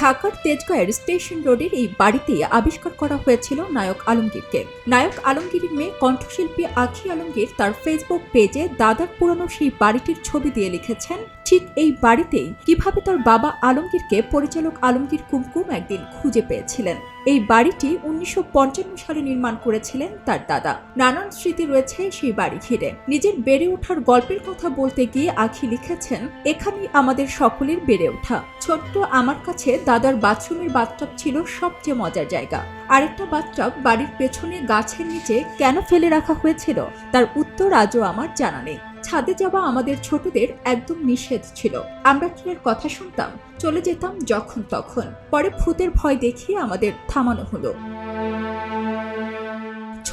ঢাকার তেজগাঁয়ের স্টেশন রোডের এই বাড়িতে আবিষ্কার করা হয়েছিল নায়ক আলমগীরকে। নায়ক আলমগীরের মেয়ে কণ্ঠশিল্পী আখি আলমগীর তার ফেসবুক পেজে দাদার পুরানো সেই বাড়িটির ছবি দিয়ে লিখেছেন, ঠিক এই বাড়িতেই কীভাবে তার বাবা আলমগীরকে পরিচালক আলমগীর কুমকুম একদিন খুঁজে পেয়েছিলেন। এই বাড়িটি উনিশশো পঞ্চান্ন সালে নির্মাণ করেছিলেন তার দাদা। নানান স্মৃতি রয়েছে সেই বাড়ি ঘিরে। নিজের বেড়ে ওঠার গল্পের কথা বলতে গিয়ে আখি লিখেছেন, এখানেই আমাদের সকলের বেড়ে ওঠা। ছোট্ট আমার কাছে দাদার বাথরুমের বাথটাব ছিল সবচেয়ে মজার জায়গা। আরেকটা বাথটাব বাড়ির পেছনে গাছের নিচে কেন ফেলে রাখা হয়েছিল, তার উত্তর আজও আমার জানা নেই। ছাদে যাওয়া আমাদের ছোটদের একদম নিষেধ ছিল। আমরা ট্রেনের কথা শুনতাম? চলে যেতাম যখন তখন। পরে ভূতের ভয় দেখিয়ে আমাদের থামানো হলো।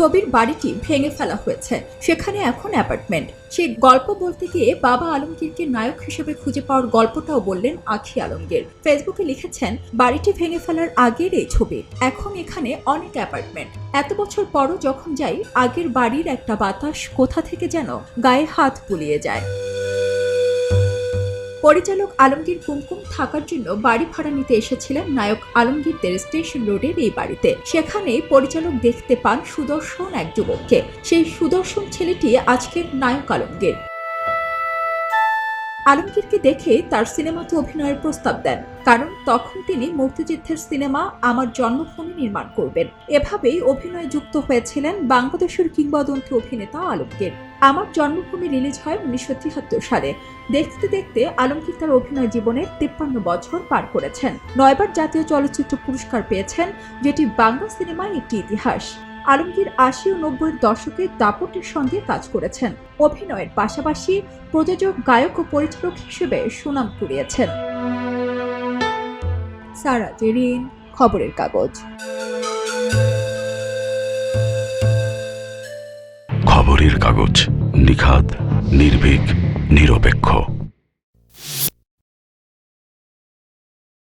ছবির বাড়িটি ভেঙে ফেলা হয়েছে। সেখানে এখন অ্যাপার্টমেন্ট। সেই গল্প বলতে গিয়ে বাবা আলমগীরকে নায়ক হিসেবে খুঁজে পাওয়ার গল্পটাও বললেন আখি আলমগীর। ফেসবুকে লিখেছেন, বাড়িটি ভেঙে ফেলার আগের এই ছবি। এখন এখানে অনেক অ্যাপার্টমেন্ট। এত বছর পরও যখন যাই, আগের বাড়ির একটা বাতাস কোথা থেকে যেন গায়ে হাত বুলিয়ে যায়। পরিচালক আলমগীর কুমকুম থাকার জন্য বাড়ি ভাড়া নিতে এসেছিলেন নায়ক আলমগীরদের স্টেশন রোডের এই বাড়িতে। সেখানে পরিচালক দেখতে পান সুদর্শন এক যুবককে। সেই সুদর্শন ছেলেটি আজকের নায়ক আলমগীর। আলমগীরকে দেখে তার সিনেমাতে অভিনয়ের প্রস্তাব দেন, কারণ তখন তিনি মুক্তিযুদ্ধের সিনেমা আমার জন্মভূমি নির্মাণ করবেন। এভাবেই অভিনয়ে যুক্ত হয়েছিলেন বাংলাদেশের কিংবদন্তি অভিনেতা আলমগীর। আমার জন্মভূমি রিলিজ হয় উনিশশো তিয়াত্তর সালে। দেখতে দেখতে আলমগীর তার অভিনয় জীবনের তিপ্পান্ন বছর পার করেছেন। নয়বার জাতীয় চলচ্চিত্র পুরস্কার পেয়েছেন, যেটি বাংলা সিনেমায় একটি ইতিহাস। আলমগীর আশি ও নব্বইয়ের দশকে দাপটের সঙ্গে কাজ করেছেন। অভিনয়ের পাশাপাশি প্রযোজক, গায়ক ও পরিচালক হিসেবে সুনাম কুড়িয়েছেন। সারা জেরিন খবরের কাগজ। খবরের কাগজ নিখাত নির্ভীক, নিরপেক্ষ।